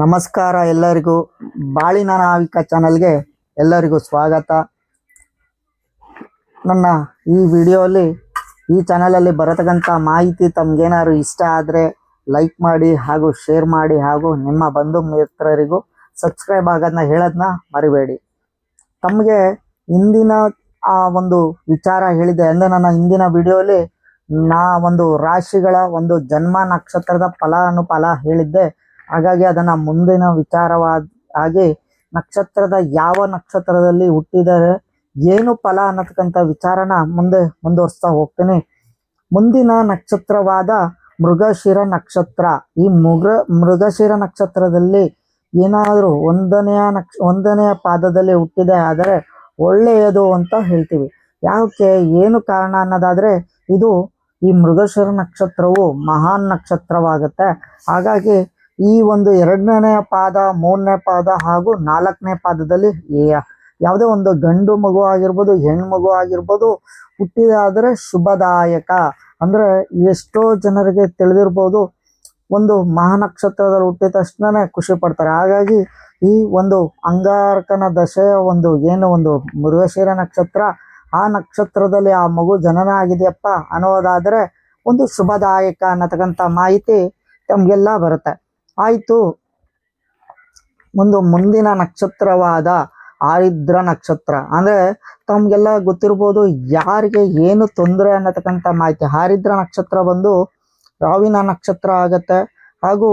ನಮಸ್ಕಾರ ಎಲ್ಲರಿಗೂ. ಬಾಳಿನ ನಾವಿಕ ಚಾನಲ್ಗೆ ಎಲ್ಲರಿಗೂ ಸ್ವಾಗತ. ನನ್ನ ಈ ವಿಡಿಯೋಲಿ ಈ ಚಾನಲಲ್ಲಿ ಬರತಕ್ಕಂಥ ಮಾಹಿತಿ ತಮ್ಗೇನಾದ್ರು ಇಷ್ಟ ಆದರೆ ಲೈಕ್ ಮಾಡಿ ಹಾಗೂ ಶೇರ್ ಮಾಡಿ ಹಾಗೂ ನಿಮ್ಮ ಬಂಧು ಮಿತ್ರರಿಗೂ ಸಬ್ಸ್ಕ್ರೈಬ್ ಆಗೋದನ್ನ ಹೇಳೋದನ್ನ ಮರಿಬೇಡಿ. ತಮಗೆ ಇಂದಿನ ಆ ಒಂದು ವಿಚಾರ ಹೇಳಿದೆ ಅಂದರೆ ನನ್ನ ಹಿಂದಿನ ವಿಡಿಯೋಲಿ ನಾ ಒಂದು ರಾಶಿಗಳ ಒಂದು ಜನ್ಮ ನಕ್ಷತ್ರದ ಫಲ ಅನುಫಲ ಹೇಳಿದ್ದೆ. ಹಾಗಾಗಿ ಅದನ್ನ ಮುಂದಿನ ವಿಚಾರವಾದ ಹಾಗೆ ನಕ್ಷತ್ರದ ಯಾವ ನಕ್ಷತ್ರದಲ್ಲಿ ಹುಟ್ಟಿದರೆ ಏನು ಫಲ ಅನ್ನತಕ್ಕಂಥ ವಿಚಾರನ ಮುಂದೆ ಮುಂದುವರಿಸ್ತಾ ಹೋಗ್ತೀನಿ. ಮುಂದಿನ ನಕ್ಷತ್ರವಾದ ಮೃಗಶಿರ ನಕ್ಷತ್ರ. ಈ ಮೃಗ, ಮೃಗಶಿರ ನಕ್ಷತ್ರದಲ್ಲಿ ಏನಾದರೂ ಒಂದನೆಯ ನಕ್ಷ, ಒಂದನೆಯ ಪಾದದಲ್ಲಿ ಹುಟ್ಟಿದೆ ಆದರೆ ಒಳ್ಳೆಯದು ಅಂತ ಹೇಳ್ತೀವಿ. ಯಾಕೆ, ಏನು ಕಾರಣ ಅನ್ನೋದಾದರೆ ಇದು ಈ ಮೃಗಶಿರ ನಕ್ಷತ್ರವು ಮಹಾನ್ ನಕ್ಷತ್ರವಾಗುತ್ತೆ. ಹಾಗಾಗಿ ಈ ಒಂದು ಎರಡನೇ ಪಾದ, ಮೂರನೇ ಪಾದ ಹಾಗೂ ನಾಲ್ಕನೇ ಪಾದದಲ್ಲಿ ಯಾವುದೇ ಒಂದು ಗಂಡು ಮಗು ಆಗಿರ್ಬೋದು, ಹೆಣ್ಣು ಮಗು ಆಗಿರ್ಬೋದು ಹುಟ್ಟಿದಾದರೆ ಶುಭದಾಯಕ. ಅಂದ್ರೆ ಎಷ್ಟೋ ಜನರಿಗೆ ತಿಳಿದಿರ್ಬೋದು, ಒಂದು ಮಹಾನಕ್ಷತ್ರದಲ್ಲಿ ಹುಟ್ಟಿದ ತಕ್ಷಣನೇ ಖುಷಿ ಪಡ್ತಾರೆ. ಹಾಗಾಗಿ ಈ ಒಂದು ಅಂಗಾರಕನ ದಶೆಯ ಒಂದು ಏನು ಒಂದು ಮೃಗಶಿರ ನಕ್ಷತ್ರ, ಆ ನಕ್ಷತ್ರದಲ್ಲಿ ಆ ಮಗು ಜನನ ಆಗಿದೆಯಪ್ಪ ಅನ್ನೋದಾದರೆ ಒಂದು ಶುಭದಾಯಕ ಅನ್ನತಕ್ಕಂಥ ಮಾಹಿತಿ ತಮಗೆಲ್ಲ ಬರುತ್ತೆ. ಆಯಿತು. ಒಂದು ಮುಂದಿನ ನಕ್ಷತ್ರವಾದ ಆರಿದ್ರ ನಕ್ಷತ್ರ. ಅಂದ್ರೆ ತಮಗೆಲ್ಲ ಗೊತ್ತಿರ್ಬೋದು ಯಾರಿಗೆ ಏನು ತೊಂದರೆ ಅನ್ನತಕ್ಕಂಥ ಮಾಹಿತಿ. ಆರಿದ್ರ ನಕ್ಷತ್ರ ಬಂದು ರಾವಿನ ನಕ್ಷತ್ರ ಆಗತ್ತೆ. ಹಾಗೂ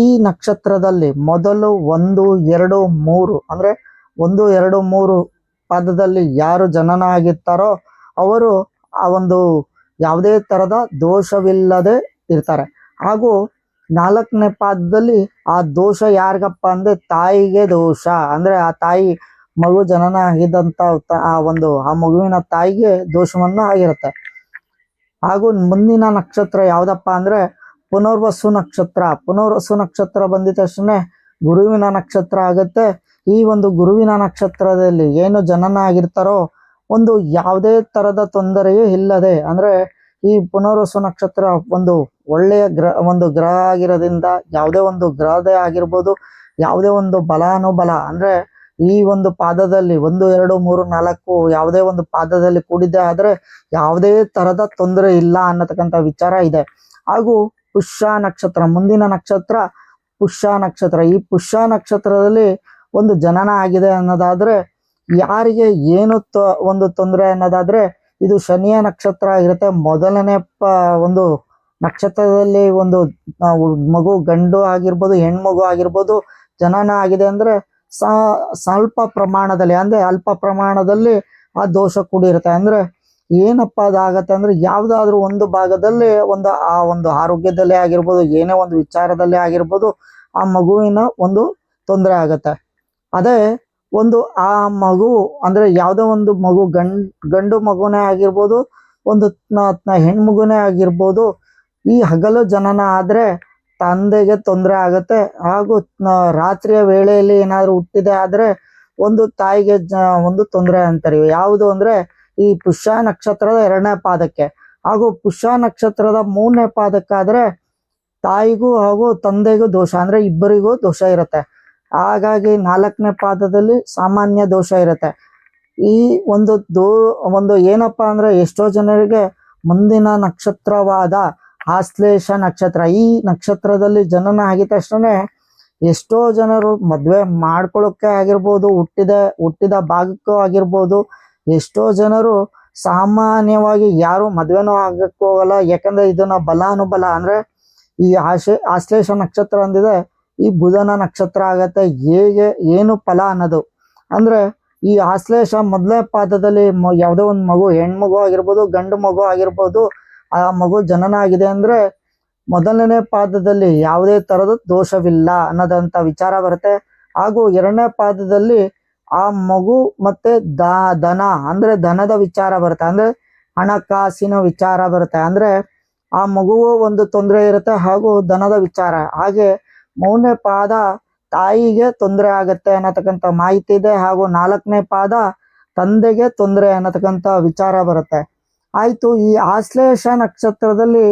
ಈ ನಕ್ಷತ್ರದಲ್ಲಿ ಮೊದಲು ಒಂದು, ಎರಡು, ಮೂರು, ಅಂದ್ರೆ ಒಂದು, ಎರಡು, ಮೂರು ಪದದಲ್ಲಿ ಯಾರು ಜನನ ಆಗಿರ್ತಾರೋ ಅವರು ಆ ಒಂದು ಯಾವುದೇ ತರದ ದೋಷವಿಲ್ಲದೆ ಇರ್ತಾರೆ. ಹಾಗೂ ನಾಲ್ಕನೇ ಪಾದದಲ್ಲಿ ಆ ದೋಷ ಯಾರಿಗಪ್ಪ ಅಂದ್ರೆ ತಾಯಿಗೆ ದೋಷ. ಅಂದ್ರೆ ಆ ತಾಯಿ ಮಗು ಜನನ ಆಗಿದ್ದಂತ ಆ ಒಂದು ಆ ಮಗುವಿನ ತಾಯಿಗೆ ದೋಷವನ್ನು ಆಗಿರುತ್ತೆ. ಹಾಗೂ ಮುಂದಿನ ನಕ್ಷತ್ರ ಯಾವ್ದಪ್ಪ ಅಂದ್ರೆ ಪುನರ್ವಸು ನಕ್ಷತ್ರ. ಪುನರ್ವಸು ನಕ್ಷತ್ರ ಬಂದಿದ ತಕ್ಷಣ ಗುರುವಿನ ನಕ್ಷತ್ರ ಆಗುತ್ತೆ. ಈ ಒಂದು ಗುರುವಿನ ನಕ್ಷತ್ರದಲ್ಲಿ ಏನು ಜನನ ಆಗಿರ್ತಾರೋ ಒಂದು ಯಾವುದೇ ತರದ ತೊಂದರೆಯೂ ಇಲ್ಲದೆ ಅಂದ್ರೆ ಈ ಪುನರ್ವಸು ನಕ್ಷತ್ರ ಒಂದು ಒಳ್ಳೆಯ ಗ್ರಹ, ಒಂದು ಗ್ರಹ ಆಗಿರೋದ್ರಿಂದ ಯಾವುದೇ ಒಂದು ಗ್ರಹದೇ ಆಗಿರ್ಬೋದು, ಯಾವುದೇ ಒಂದು ಬಲಾನುಬಲ, ಅಂದ್ರೆ ಈ ಒಂದು ಪಾದದಲ್ಲಿ ಒಂದು, ಎರಡು, ಮೂರು, ನಾಲ್ಕು ಯಾವುದೇ ಒಂದು ಪಾದದಲ್ಲಿ ಕೂಡಿದೆ ಆದರೆ ಯಾವುದೇ ತರದ ತೊಂದರೆ ಇಲ್ಲ ಅನ್ನತಕ್ಕಂಥ ವಿಚಾರ ಇದೆ. ಹಾಗೂ ಪುಷ್ಯ ನಕ್ಷತ್ರ, ಮುಂದಿನ ನಕ್ಷತ್ರ ಪುಷ್ಯ ನಕ್ಷತ್ರ. ಈ ಪುಷ್ಯ ನಕ್ಷತ್ರದಲ್ಲಿ ಒಂದು ಜನನ ಆಗಿದೆ ಅನ್ನೋದಾದ್ರೆ, ಯಾರಿಗೆ ಏನು ಒಂದು ತೊಂದರೆ ಅನ್ನೋದಾದ್ರೆ ಇದು ಶನಿಯ ನಕ್ಷತ್ರ ಆಗಿರುತ್ತೆ. ಮೊದಲನೇ ಪ ಒಂದು ನಕ್ಷತ್ರದಲ್ಲಿ ಒಂದು ಮಗು ಗಂಡು ಆಗಿರ್ಬೋದು, ಹೆಣ್ಮಗು ಆಗಿರ್ಬೋದು, ಜನನ ಆಗಿದೆ ಅಂದ್ರೆ ಸ್ವಲ್ಪ ಪ್ರಮಾಣದಲ್ಲಿ, ಅಂದ್ರೆ ಅಲ್ಪ ಪ್ರಮಾಣದಲ್ಲಿ ಆ ದೋಷ ಕೂಡಿರುತ್ತೆ. ಅಂದ್ರೆ ಏನಪ್ಪ ಅದಾಗತ್ತೆ ಅಂದ್ರೆ ಯಾವ್ದಾದ್ರು ಒಂದು ಭಾಗದಲ್ಲಿ ಒಂದು, ಆ, ಒಂದು ಆರೋಗ್ಯದಲ್ಲೇ ಆಗಿರ್ಬೋದು, ಏನೇ ಒಂದು ವಿಚಾರದಲ್ಲೇ ಆಗಿರ್ಬೋದು, ಆ ಮಗುವಿನ ಒಂದು ತೊಂದರೆ ಆಗತ್ತೆ. ಅದೇ ಒಂದು ಆ ಮಗು ಅಂದ್ರೆ ಯಾವುದೋ ಒಂದು ಮಗು ಗಂಡ್, ಗಂಡು ಮಗುನೇ ಆಗಿರ್ಬೋದು, ಒಂದು ಹೆಣ್ಣು ಹೆಣ್ಮಗುನೇ ಆಗಿರ್ಬೋದು, ಈ ಹಗಲು ಜನನ ಆದ್ರೆ ತಂದೆಗೆ ತೊಂದರೆ ಆಗುತ್ತೆ. ಹಾಗೂ ರಾತ್ರಿಯ ವೇಳೆಯಲ್ಲಿ ಏನಾದ್ರು ಹುಟ್ಟಿದೆ ಆದ್ರೆ ಒಂದು ತಾಯಿಗೆ ಒಂದು ತೊಂದರೆ ಅಂತಾರೆ. ಯಾವುದು ಅಂದ್ರೆ ಈ ಪುಷ್ಯ ನಕ್ಷತ್ರದ ಎರಡನೇ ಪಾದಕ್ಕೆ. ಹಾಗೂ ಪುಷ್ಯ ನಕ್ಷತ್ರದ ಮೂರನೇ ಪಾದಕ್ಕಾದ್ರೆ ತಾಯಿಗೂ ಹಾಗೂ ತಂದೆಗೂ ದೋಷ. ಅಂದ್ರೆ ಇಬ್ಬರಿಗೂ ದೋಷ ಇರುತ್ತೆ. ಹಾಗಾಗಿ ನಾಲ್ಕನೇ ಪಾದದಲ್ಲಿ ಸಾಮಾನ್ಯ ದೋಷ ಇರುತ್ತೆ. ಈ ಒಂದು ದೋ, ಒಂದು ಏನಪ್ಪಾ ಅಂದ್ರೆ ಎಷ್ಟೋ ಜನರಿಗೆ ಮುಂದಿನ ನಕ್ಷತ್ರವಾದ ಆಶ್ಲೇಷ ನಕ್ಷತ್ರ, ಈ ನಕ್ಷತ್ರದಲ್ಲಿ ಜನನ ಆಗಿದ ತಕ್ಷಣ ಎಷ್ಟೋ ಜನರು ಮದುವೆ ಮಾಡ್ಕೊಳ್ಳೋಕೆ ಆಗಿರ್ಬೋದು, ಹುಟ್ಟಿದ ಹುಟ್ಟಿದ ಭಾಗಕ್ಕೂ ಆಗಿರ್ಬೋದು, ಎಷ್ಟೋ ಜನರು ಸಾಮಾನ್ಯವಾಗಿ ಯಾರು ಮದ್ವೆನೂ ಆಗಕ್ಕೆ ಹೋಗಲ್ಲ. ಯಾಕಂದ್ರೆ ಇದನ್ನ ಬಲಾನುಬಲ ಅಂದ್ರೆ ಈ ಆಶೆ, ಆಶ್ಲೇಷ ನಕ್ಷತ್ರ ಅಂದಿದೆ. ಈ ಬುಧನ ನಕ್ಷತ್ರ ಆಗತ್ತೆ. ಹೇಗೆ, ಏನು ಫಲ ಅನ್ನೋದು. ಅಂದ್ರೆ ಈ ಆಶ್ಲೇಷ ಮೊದಲೇ ಪಾದದಲ್ಲಿ ಯಾವುದೋ ಒಂದು ಮಗು, ಹೆಣ್ಮಗು ಆಗಿರ್ಬೋದು, ಗಂಡು ಮಗು ಆಗಿರ್ಬೋದು, ಆ ಮಗು ಜನನ ಆಗಿದೆ ಅಂದ್ರೆ ಮೊದಲನೇ ಪಾದದಲ್ಲಿ ಯಾವುದೇ ತರದ ದೋಷವಿಲ್ಲ ಅನ್ನೋದಂತ ವಿಚಾರ ಬರುತ್ತೆ. ಹಾಗೂ ಎರಡನೇ ಪಾದದಲ್ಲಿ ಆ ಮಗು ಮತ್ತೆ ದ ದನ ಅಂದ್ರೆ ದನದ ವಿಚಾರ ಬರುತ್ತೆ. ಅಂದ್ರೆ ಹಣಕಾಸಿನ ವಿಚಾರ ಬರುತ್ತೆ. ಅಂದ್ರೆ ಆ ಮಗುವು ಒಂದು ತೊಂದರೆ ಇರುತ್ತೆ ಹಾಗೂ ದನದ ವಿಚಾರ. ಹಾಗೆ ಮೂರನೇ ಪಾದ ತಾಯಿಗೆ ತೊಂದರೆ ಆಗತ್ತೆ ಅನ್ನತಕ್ಕಂಥ ಮಾಹಿತಿ ಇದೆ. ಹಾಗೂ ನಾಲ್ಕನೇ ಪಾದ ತಂದೆಗೆ ತೊಂದರೆ ಅನ್ನತಕ್ಕಂಥ ವಿಚಾರ ಬರುತ್ತೆ. ಆಯಿತು, ಈ ಆಶ್ಲೇಷ ನಕ್ಷತ್ರದಲ್ಲಿ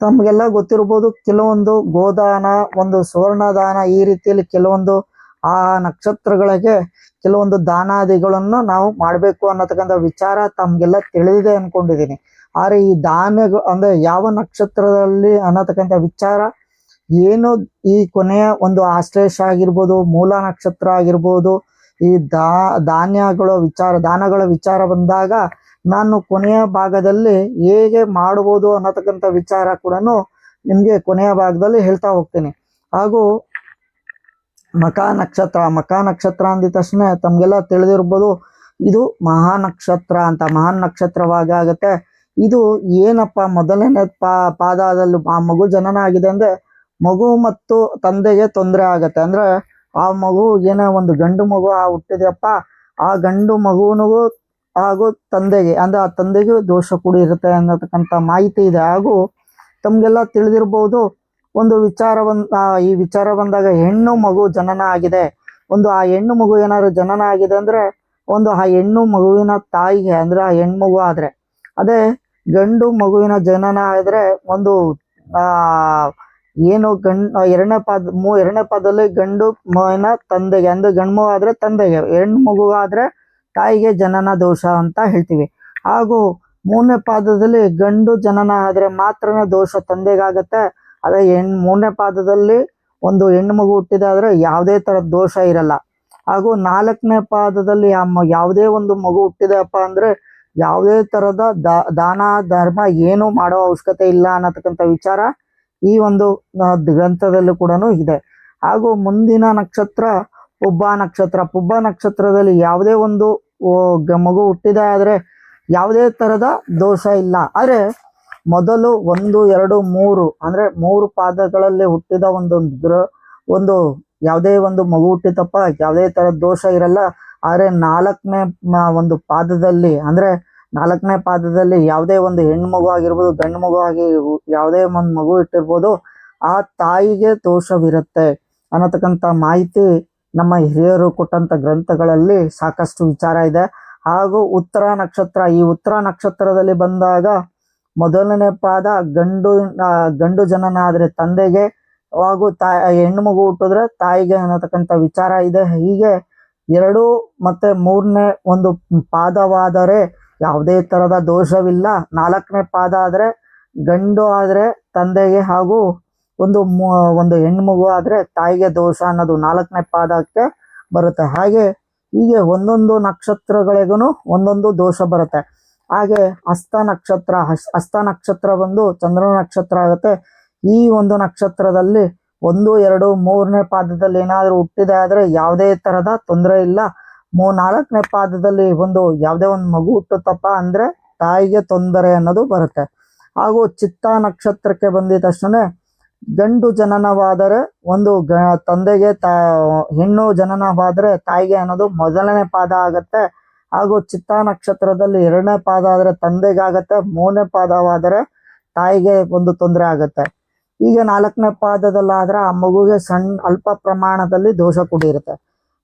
ತಮಗೆಲ್ಲ ಗೊತ್ತಿರ್ಬೋದು, ಕೆಲವೊಂದು ಗೋದಾನ, ಒಂದು ಸುವರ್ಣದಾನ ಈ ರೀತಿಯಲ್ಲಿ ಕೆಲವೊಂದು ಆ ನಕ್ಷತ್ರಗಳಿಗೆ ಕೆಲವೊಂದು ದಾನಾದಿಗಳನ್ನು ನಾವು ಮಾಡಬೇಕು ಅನ್ನತಕ್ಕಂಥ ವಿಚಾರ ತಮಗೆಲ್ಲ ತಿಳಿದಿದೆ ಅಂದ್ಕೊಂಡಿದ್ದೀನಿ ಆದ್ರೆ ಈ ದಾನ ಅಂದ್ರೆ ಯಾವ ನಕ್ಷತ್ರದಲ್ಲಿ ಅನ್ನತಕ್ಕಂಥ ವಿಚಾರ ಏನು ಈ ಕೊನೆಯ ಒಂದು ಆಶ್ಲೇಷ ಆಗಿರ್ಬೋದು, ಮೂಲ ನಕ್ಷತ್ರ ಆಗಿರ್ಬೋದು, ಈ ದಾ, ಧಾನ್ಯಗಳ ವಿಚಾರ, ದಾನಗಳ ವಿಚಾರ ಬಂದಾಗ ನಾನು ಕೊನೆಯ ಭಾಗದಲ್ಲಿ ಹೇಗೆ ಮಾಡಬಹುದು ಅನ್ನತಕ್ಕಂಥ ವಿಚಾರ ಕೂಡ ನಿಮಗೆ ಕೊನೆಯ ಭಾಗದಲ್ಲಿ ಹೇಳ್ತಾ ಹೋಗ್ತೀನಿ. ಹಾಗೂ ಮಕ ನಕ್ಷತ್ರ ಮಕ ನಕ್ಷತ್ರ ಅಂದಿದ ತಕ್ಷಣ ತಮಗೆಲ್ಲ ತಿಳಿದಿರ್ಬೋದು, ಇದು ಮಹಾ ನಕ್ಷತ್ರ ಅಂತ, ಮಹಾನ್ ನಕ್ಷತ್ರವಾಗಿ ಆಗುತ್ತೆ. ಇದು ಏನಪ್ಪ ಮೊದಲನೇ ಪಾ, ಪಾದದಲ್ಲಿ ಆ ಮಗು ಜನನ ಆಗಿದೆ ಅಂದ್ರೆ ಮಗು ಮತ್ತು ತಂದೆಗೆ ತೊಂದರೆ ಆಗತ್ತೆ. ಅಂದ್ರೆ ಆ ಮಗು ಏನೋ ಒಂದು ಗಂಡು ಮಗು ಆ ಹುಟ್ಟಿದೆಯಪ್ಪ, ಆ ಗಂಡು ಮಗುವಿಗೂ ಹಾಗೂ ತಂದೆಗೆ, ಅಂದ್ರೆ ಆ ತಂದೆಗೂ ದೋಷ ಕೂಡಿ ಇರುತ್ತೆ ಅನ್ನತಕ್ಕಂಥ ಮಾಹಿತಿ ಇದೆ. ಹಾಗೂ ತಮಗೆಲ್ಲ ತಿಳಿದಿರ್ಬೋದು, ಒಂದು ವಿಚಾರ ಬಂದ ಈ ವಿಚಾರ ಬಂದಾಗ ಹೆಣ್ಣು ಮಗು ಜನನ ಆಗಿದೆ. ಒಂದು ಆ ಹೆಣ್ಣು ಮಗು ಏನಾದ್ರು ಜನನ ಆಗಿದೆ ಅಂದ್ರೆ, ಒಂದು ಆ ಹೆಣ್ಣು ಮಗುವಿನ ತಾಯಿಗೆ, ಅಂದ್ರೆ ಆ ಹೆಣ್ಣು ಮಗು ಆದ್ರೆ, ಅದೇ ಗಂಡು ಮಗುವಿನ ಜನನ ಆದ್ರೆ ಒಂದು, ಆ ಏನು ಗಂಡ್ ಎರಡನೇ ಪಾದ, ಮೂ, ಎರಡನೇ ಪಾದದಲ್ಲಿ ಗಂಡು ಮಗುವಿನ ತಂದೆಗೆ, ಅಂದ್ರೆ ಗಂಡು ಮಗು ಆದ್ರೆ ತಂದೆಗೆ ಹೆಣ್ಣು ಮಗು ಆದ್ರೆ ತಾಯಿಗೆ ಜನನ ದೋಷ ಅಂತ ಹೇಳ್ತೀವಿ. ಹಾಗೂ ಮೂರನೇ ಪಾದದಲ್ಲಿ ಗಂಡು ಜನನ ಆದ್ರೆ ಮಾತ್ರ ದೋಷ ತಂದೆಗಾಗತ್ತೆ. ಅದೇ ಹೆಣ್ ಮೂರನೇ ಪಾದದಲ್ಲಿ ಒಂದು ಹೆಣ್ಣು ಮಗು ಹುಟ್ಟಿದಾದ್ರೆ ಯಾವುದೇ ತರ ದೋಷ ಇರಲ್ಲ. ಹಾಗೂ ನಾಲ್ಕನೇ ಪಾದದಲ್ಲಿ ಆ ಯಾವುದೇ ಒಂದು ಮಗು ಹುಟ್ಟಿದಪ್ಪ ಅಂದ್ರೆ ಯಾವುದೇ ತರದ ದಾನ, ಧರ್ಮ ಏನು ಮಾಡೋ ಅವಶ್ಯಕತೆ ಇಲ್ಲ ಅನ್ನತಕ್ಕಂಥ ವಿಚಾರ ಈ ಒಂದು ಗ್ರಂಥದಲ್ಲೂ ಕೂಡ ಇದೆ. ಹಾಗೂ ಮುಂದಿನ ನಕ್ಷತ್ರ ಪುಬ್ಬ ನಕ್ಷತ್ರ. ಪುಬ್ಬ ನಕ್ಷತ್ರದಲ್ಲಿ ಯಾವುದೇ ಒಂದು ಮಗು ಹುಟ್ಟಿದೆ ಆದರೆ ಯಾವುದೇ ತರದ ದೋಷ ಇಲ್ಲ. ಆದರೆ ಮೊದಲು ಒಂದು, ಎರಡು, ಮೂರು, ಅಂದ್ರೆ ಮೂರು ಪಾದಗಳಲ್ಲಿ ಹುಟ್ಟಿದ ಒಂದು ಒಂದು ಯಾವುದೇ ಒಂದು ಮಗು ಹುಟ್ಟಿತಪ್ಪ, ಯಾವುದೇ ಥರದ ದೋಷ ಇರಲ್ಲ. ಆದರೆ ನಾಲ್ಕನೇ ಒಂದು ಪಾದದಲ್ಲಿ, ಅಂದ್ರೆ ನಾಲ್ಕನೇ ಪಾದದಲ್ಲಿ ಯಾವುದೇ ಒಂದು ಹೆಣ್ಣು ಮಗು ಆಗಿರ್ಬೋದು, ಗಂಡು ಮಗು ಆಗಿ ಯಾವುದೇ ಒಂದು ಮಗು ಇಟ್ಟಿರ್ಬೋದು, ಆ ತಾಯಿಗೆ ದೋಷವಿರುತ್ತೆ ಅನ್ನತಕ್ಕಂಥ ಮಾಹಿತಿ ನಮ್ಮ ಹಿರಿಯರು ಕೊಟ್ಟಂತ ಗ್ರಂಥಗಳಲ್ಲಿ ಸಾಕಷ್ಟು ವಿಚಾರ ಇದೆ. ಹಾಗೂ ಉತ್ತರ ನಕ್ಷತ್ರ, ಈ ಉತ್ತರ ನಕ್ಷತ್ರದಲ್ಲಿ ಬಂದಾಗ ಮೊದಲನೇ ಪಾದ ಗಂಡು ಗಂಡು ಜನನ ಆದ್ರೆ ತಂದೆಗೆ ಹಾಗೂ ತಾ, ಹೆಣ್ಣು ಮಗು ಹುಟ್ಟಿದ್ರೆ ತಾಯಿಗೆ ಅನ್ನತಕ್ಕಂಥ ವಿಚಾರ ಇದೆ. ಹೀಗೆ ಎರಡು ಮತ್ತೆ ಮೂರನೇ ಒಂದು ಪಾದವಾದರೆ ಯಾವುದೇ ತರದ ದೋಷವಿಲ್ಲ. ನಾಲ್ಕನೇ ಪಾದ ಆದರೆ ಗಂಡು ಆದರೆ ತಂದೆಗೆ ಹಾಗೂ ಒಂದು ಒಂದು ಹೆಣ್ಮಗು ಆದರೆ ತಾಯಿಗೆ ದೋಷ ಅನ್ನೋದು ನಾಲ್ಕನೇ ಪಾದಕ್ಕೆ ಬರುತ್ತೆ. ಹಾಗೆ ಹೀಗೆ ಒಂದೊಂದು ನಕ್ಷತ್ರಗಳಿಗೂ ಒಂದೊಂದು ದೋಷ ಬರುತ್ತೆ. ಹಾಗೆ ಹಸ್ತ ನಕ್ಷತ್ರ ಹಸ್- ಹಸ್ತ ನಕ್ಷತ್ರ ಬಂದು ಚಂದ್ರ ನಕ್ಷತ್ರ ಆಗುತ್ತೆ. ಈ ಒಂದು ನಕ್ಷತ್ರದಲ್ಲಿ ಒಂದು, ಎರಡು, ಮೂರನೇ ಪಾದದಲ್ಲಿ ಏನಾದರೂ ಹುಟ್ಟಿದೆ ಆದರೆ ಯಾವುದೇ ತರದ ತೊಂದರೆ ಇಲ್ಲ. ಮೂ ನಾಲ್ಕನೇ ಪಾದದಲ್ಲಿ ಒಂದು ಯಾವುದೇ ಒಂದು ಮಗು ಹುಟ್ಟುತ್ತಪ್ಪ ಅಂದ್ರೆ ತಾಯಿಗೆ ತೊಂದರೆ ಅನ್ನೋದು ಬರುತ್ತೆ. ಹಾಗೂ ಚಿತ್ತ ನಕ್ಷತ್ರಕ್ಕೆ ಬಂದಿದ ತಕ್ಷಣ ಗಂಡು ಜನನವಾದರೆ ಒಂದು ಗ ತಂದೆಗೆ ತಾ ಹೆಣ್ಣು ಜನನವಾದರೆ ತಾಯಿಗೆ ಅನ್ನೋದು ಮೊದಲನೇ ಪಾದ ಆಗುತ್ತೆ. ಹಾಗೂ ಚಿತ್ತ ನಕ್ಷತ್ರದಲ್ಲಿ ಎರಡನೇ ಪಾದ ಆದರೆ ತಂದೆಗಾಗತ್ತೆ. ಮೂರನೇ ಪಾದವಾದರೆ ತಾಯಿಗೆ ಒಂದು ತೊಂದರೆ ಆಗುತ್ತೆ. ಈಗ ನಾಲ್ಕನೇ ಪಾದದಲ್ಲಾದರೆ ಆ ಮಗುಗೆ ಸಣ್ಣ ಅಲ್ಪ ಪ್ರಮಾಣದಲ್ಲಿ ದೋಷ ಕೂಡಿರುತ್ತೆ.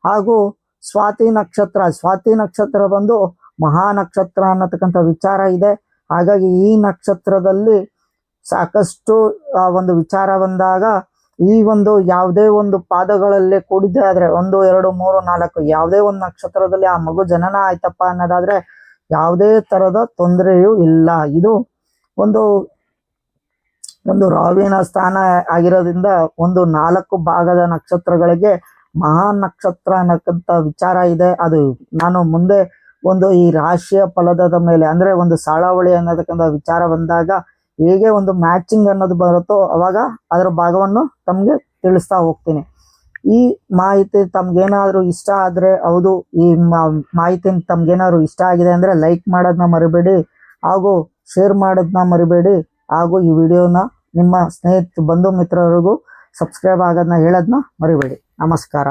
ಹಾಗೂ ಸ್ವಾತಿ ನಕ್ಷತ್ರ ಸ್ವಾತಿ ನಕ್ಷತ್ರ ಬಂದು ಮಹಾ ನಕ್ಷತ್ರ ಅನ್ನತಕ್ಕಂಥ ವಿಚಾರ ಇದೆ. ಹಾಗಾಗಿ ಈ ನಕ್ಷತ್ರದಲ್ಲಿ ಸಾಕಷ್ಟು ಒಂದು ವಿಚಾರ ಬಂದಾಗ ಈ ಒಂದು ಯಾವುದೇ ಒಂದು ಪಾದಗಳಲ್ಲಿ ಕೂಡಿದೆ ಆದ್ರೆ ಒಂದು, ಎರಡು, ಮೂರು, ನಾಲ್ಕು, ಯಾವುದೇ ಒಂದು ನಕ್ಷತ್ರದಲ್ಲಿ ಆ ಮಗು ಜನನ ಆಯ್ತಪ್ಪ ಅನ್ನೋದಾದ್ರೆ ಯಾವುದೇ ತರದ ತೊಂದರೆಯೂ ಇಲ್ಲ. ಇದು ಒಂದು ಒಂದು ರಾವಿನ ಸ್ಥಾನ ಆಗಿರೋದ್ರಿಂದ ಒಂದು ನಾಲ್ಕು ಭಾಗದ ನಕ್ಷತ್ರಗಳಿಗೆ ಮಹಾನ್ ನಕ್ಷತ್ರ ಅನ್ನಕ್ಕಂತ ವಿಚಾರ ಇದೆ. ಅದು ನಾನು ಮುಂದೆ ಒಂದು ಈ ರಾಶಿಯ ಫಲದ ಮೇಲೆ, ಅಂದ್ರೆ ಒಂದು ಸಾಳಾವಳಿ ಅನ್ನತಕ್ಕಂಥ ವಿಚಾರ ಬಂದಾಗ ಹೇಗೆ ಒಂದು ಮ್ಯಾಚಿಂಗ್ ಅನ್ನೋದು ಬರುತ್ತೋ ಅವಾಗ ಅದರ ಭಾಗವನ್ನು ತಮಗೆ ತಿಳಿಸ್ತಾ ಹೋಗ್ತೀನಿ. ಈ ಮಾಹಿತಿ ತಮ್ಗೇನಾದ್ರೂ ಇಷ್ಟ ಆದ್ರೆ ಹೌದು, ಈ ಮಾಹಿತಿ ತಮ್ಗೇನಾದ್ರು ಇಷ್ಟ ಆಗಿದೆ ಅಂದ್ರೆ ಲೈಕ್ ಮಾಡೋದನ್ನ ಮರಿಬೇಡಿ ಹಾಗೂ ಶೇರ್ ಮಾಡೋದನ್ನ ಮರಿಬೇಡಿ ಹಾಗೂ ಈ ವಿಡಿಯೋನ ನಿಮ್ಮ ಸ್ನೇಹಿತ, ಬಂಧು ಮಿತ್ರರಿಗೂ ಸಬ್ಸ್ಕ್ರೈಬ್ ಆಗೋದನ್ನ ಹೇಳೋದನ್ನ ಮರಿಬೇಡಿ. ನಮಸ್ಕಾರ.